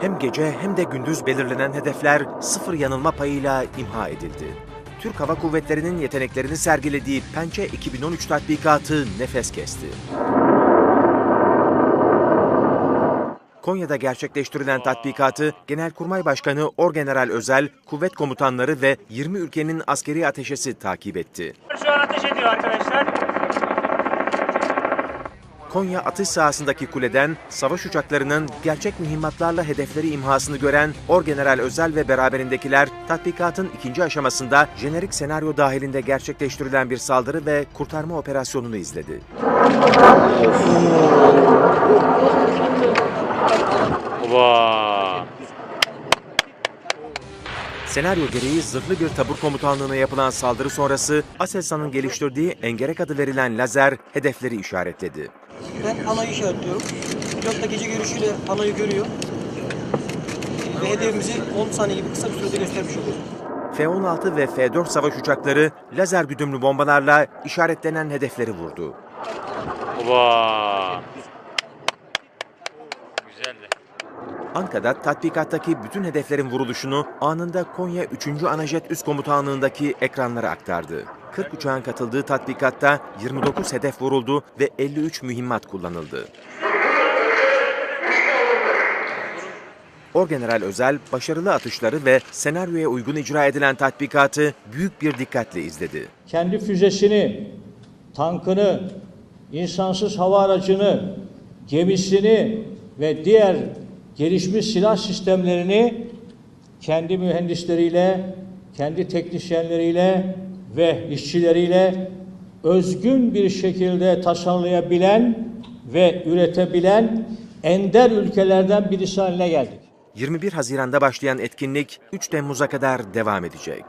Hem gece hem de gündüz belirlenen hedefler sıfır yanılma payıyla imha edildi. Türk Hava Kuvvetleri'nin yeteneklerini sergilediği Pençe 2013 tatbikatı nefes kesti. Konya'da gerçekleştirilen tatbikatı Genelkurmay Başkanı Orgeneral Özel, kuvvet komutanları ve 20 ülkenin askeri ateşesi takip etti. Şu an ateş ediyor arkadaşlar. Konya atış sahasındaki kuleden savaş uçaklarının gerçek mühimmatlarla hedefleri imhasını gören Orgeneral Özel ve beraberindekiler tatbikatın ikinci aşamasında jenerik senaryo dahilinde gerçekleştirilen bir saldırı ve kurtarma operasyonunu izledi. Senaryo gereği zırhlı bir tabur komutanlığına yapılan saldırı sonrası Aselsan'ın geliştirdiği Engerek adı verilen lazer hedefleri işaretledi. Ben panoyu işaretliyorum. Pilot da gece görüşüyle panoyu görüyor. Ve hedefimizi 10 saniye gibi kısa bir sürede göstermiş oluyor. F-16 ve F-4 savaş uçakları lazer güdümlü bombalarla işaretlenen hedefleri vurdu. Oba. Anka'da tatbikattaki bütün hedeflerin vuruluşunu anında Konya 3. Anajet Üst Komutanlığı'ndaki ekranlara aktardı. 40 uçağın katıldığı tatbikatta 29 hedef vuruldu ve 53 mühimmat kullanıldı. Orgeneral Özel, başarılı atışları ve senaryoya uygun icra edilen tatbikatı büyük bir dikkatle izledi. kendi füzesini, tankını, insansız hava aracını, gemisini ve diğer gelişmiş silah sistemlerini kendi mühendisleriyle, kendi teknisyenleriyle ve işçileriyle özgün bir şekilde tasarlayabilen ve üretebilen ender ülkelerden birisi haline geldik. 21 Haziran'da başlayan etkinlik 3 Temmuz'a kadar devam edecek.